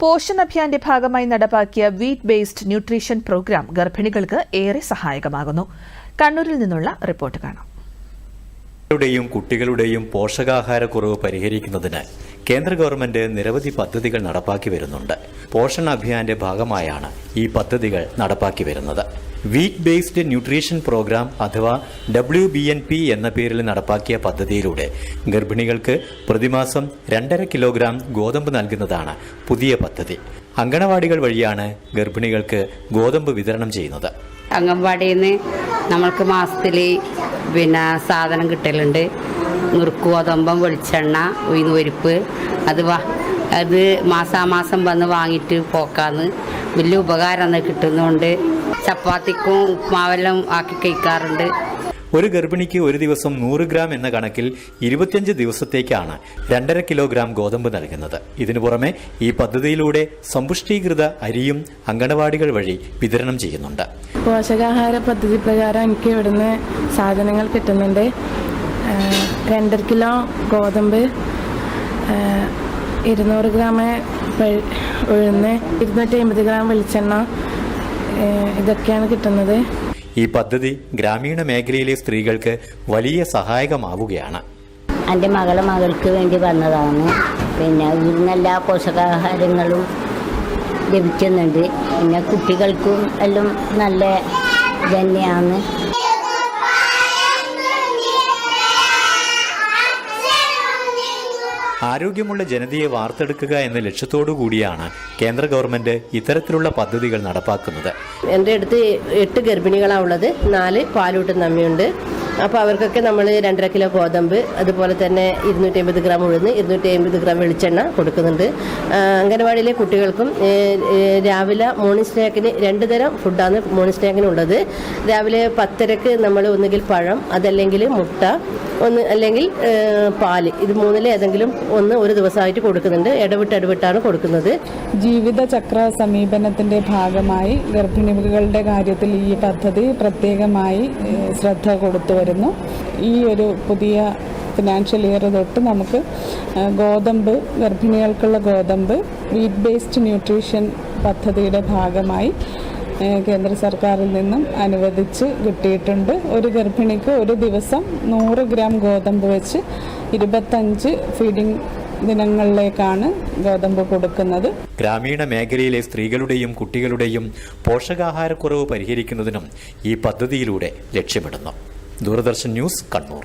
പോഷൺ അഭിയാന്റെ ഭാഗമായി നടപ്പാക്കിയ wheat based nutrition programme ഗർഭിണികൾക്ക് ഏറെ സഹായകമാകുന്നു. കണ്ണൂരിൽ നിന്നുള്ള റിപ്പോർട്ട് കാണാം. യുടെയും കുട്ടികളുടെയും പോഷകാഹാരക്കുറവ് പരിഹരിക്കുന്നതിന് കേന്ദ്ര ഗവൺമെന്റ് നിരവധി പദ്ധതികൾ നടപ്പാക്കി വരുന്നുണ്ട്. പോഷൺ അഭിയാന്റെ ഭാഗമായാണ് ഈ പദ്ധതികൾ നടപ്പാക്കി വരുന്നത്. വീറ്റ് ബേസ്ഡ് ന്യൂട്രീഷൻ പ്രോഗ്രാം അഥവാ ഡബ്ല്യു ബി എൻ പി എന്ന പേരിൽ നടപ്പാക്കിയ പദ്ധതിയിലൂടെ ഗർഭിണികൾക്ക് പ്രതിമാസം രണ്ടര കിലോഗ്രാം ഗോതമ്പ് നൽകുന്നതാണ് പുതിയ പദ്ധതി. അങ്കണവാടികൾ വഴിയാണ് ഗർഭിണികൾക്ക് ഗോതമ്പ് വിതരണം ചെയ്യുന്നത്. അംഗൻവാടിയിൽ നിന്ന് നമ്മൾക്ക് മാസത്തിൽ പിന്നെ സാധനം കിട്ടലുണ്ട്. നുറുക്ക് ഗോതമ്പം വെളിച്ചെണ്ണ ഉഴുന്നുപരിപ്പ്. അത് അത് മാസാമാസം വന്ന് വാങ്ങിയിട്ട് പോക്കാന്ന് വലിയ ഉപകാരം കിട്ടുന്നുണ്ട് ചപ്പാത്തിക്കും ഉപ്മാവെല്ലാം ആക്കി കഴിക്കാറുണ്ട്. ഒരു ഗർഭിണിക്ക് ഒരു ദിവസം നൂറ് ഗ്രാം എന്ന കണക്കിൽ ഇരുപത്തിയഞ്ച് ദിവസത്തേക്കാണ് രണ്ടര കിലോഗ്രാം ഗോതമ്പ് നൽകുന്നത്. ഇതിനു പുറമെ ഈ പദ്ധതിയിലൂടെ സമ്പുഷ്ടീകൃത അരിയും അങ്കണവാടികൾ വഴി വിതരണം ചെയ്യുന്നുണ്ട്. പോഷകാഹാര പദ്ധതി പ്രകാരം എനിക്ക് ഇവിടുന്ന് സാധനങ്ങൾ കിട്ടുന്നുണ്ട്. രണ്ടര കിലോ ഗോതമ്പ് ഇരുന്നൂറ് ഗ്രാം ഉഴുന്ന് ഇരുന്നൂറ്റി അമ്പത് ഗ്രാം വെളിച്ചെണ്ണ ഇതൊക്കെയാണ് കിട്ടുന്നത്. ഈ പദ്ധതി ഗ്രാമീണ മേഖലയിലെ സ്ത്രീകൾക്ക് വലിയ സഹായകമാവുകയാണ്. എന്റെ മകളെ മകൾക്ക് വേണ്ടി വന്നതാണ്. പിന്നെ ഇന്നെല്ലാ എല്ലാ പോഷകാഹാരങ്ങളും ലഭിക്കുന്നുണ്ട്. പിന്നെ കുട്ടികൾക്കും എല്ലാം നല്ല തന്നെയാണ് ആരോഗ്യമുള്ള ജനതയെ വാർത്തെടുക്കുക എന്ന ലക്ഷ്യത്തോടു കൂടിയാണ് കേന്ദ്ര ഗവൺമെന്റ് ഇത്തരത്തിലുള്ള പദ്ധതികൾ നടപ്പാക്കുന്നത്. എന്റെ അടുത്ത് എട്ട് ഗർഭിണികളാണ് ഉള്ളത്. നാല് പാലൂട്ടുന്ന അമ്മയുണ്ട് അപ്പോൾ അവർക്കൊക്കെ നമ്മൾ രണ്ടര കിലോ ഗോതമ്പ് അതുപോലെ തന്നെ ഇരുന്നൂറ്റി അമ്പത് ഗ്രാം ഉഴുന്ന് ഇരുന്നൂറ്റി അമ്പത് ഗ്രാം വെളിച്ചെണ്ണ കൊടുക്കുന്നുണ്ട്. അംഗനവാടിയിലെ കുട്ടികൾക്കും രാവിലെ മോർണിംഗ് സ്നാക്കിന് രണ്ട് തരം ഫുഡാണ് മോർണിംഗ് സ്നാക്കിനുള്ളത് രാവിലെ പത്തരക്ക് നമ്മൾ ഒന്നുകിൽ പഴം അതല്ലെങ്കിൽ മുട്ട ഒന്ന് അല്ലെങ്കിൽ പാൽ. ഇത് മൂന്നിൽ ഏതെങ്കിലും ഒന്ന് ഒരു ദിവസമായിട്ട് കൊടുക്കുന്നുണ്ട്. ഇടവിട്ട് ഇടവിട്ടാണ് കൊടുക്കുന്നത്. ജീവിതചക്ര സമീപനത്തിന്റെ ഭാഗമായി ഗർഭിണികളുടെ കാര്യത്തിൽ ഈ പദ്ധതി പ്രത്യേകമായി ശ്രദ്ധ കൊടുത്തു വരുന്നു. ഈ ഒരു പുതിയ ഫിനാൻഷ്യൽ ഇയർ തൊട്ട് നമുക്ക് ഗോതമ്പ് ഗർഭിണികൾക്കുള്ള ഗോതമ്പ് വീറ്റ് ബേസ്ഡ് ന്യൂട്രീഷൻ പദ്ധതിയുടെ ഭാഗമായി കേന്ദ്ര സർക്കാരിൽ നിന്നും അനുവദിച്ച് കിട്ടിയിട്ടുണ്ട്. ഒരു ഗർഭിണിക്ക് ഒരു ദിവസം നൂറ് ഗ്രാം ഗോതമ്പ് വെച്ച് ഇരുപത്തഞ്ച് ഫീഡിംഗ് ദിനങ്ങളിലേക്കാണ് ഗോതമ്പ് കൊടുക്കുന്നത്. ഗ്രാമീണ മേഖലയിലെ സ്ത്രീകളുടെയും കുട്ടികളുടെയും പോഷകാഹാരക്കുറവ് പരിഹരിക്കുന്നതിനും ഈ പദ്ധതിയിലൂടെ ലക്ഷ്യമിടുന്നു. ദൂരദർശൻ ന്യൂസ് കണ്ണൂർ.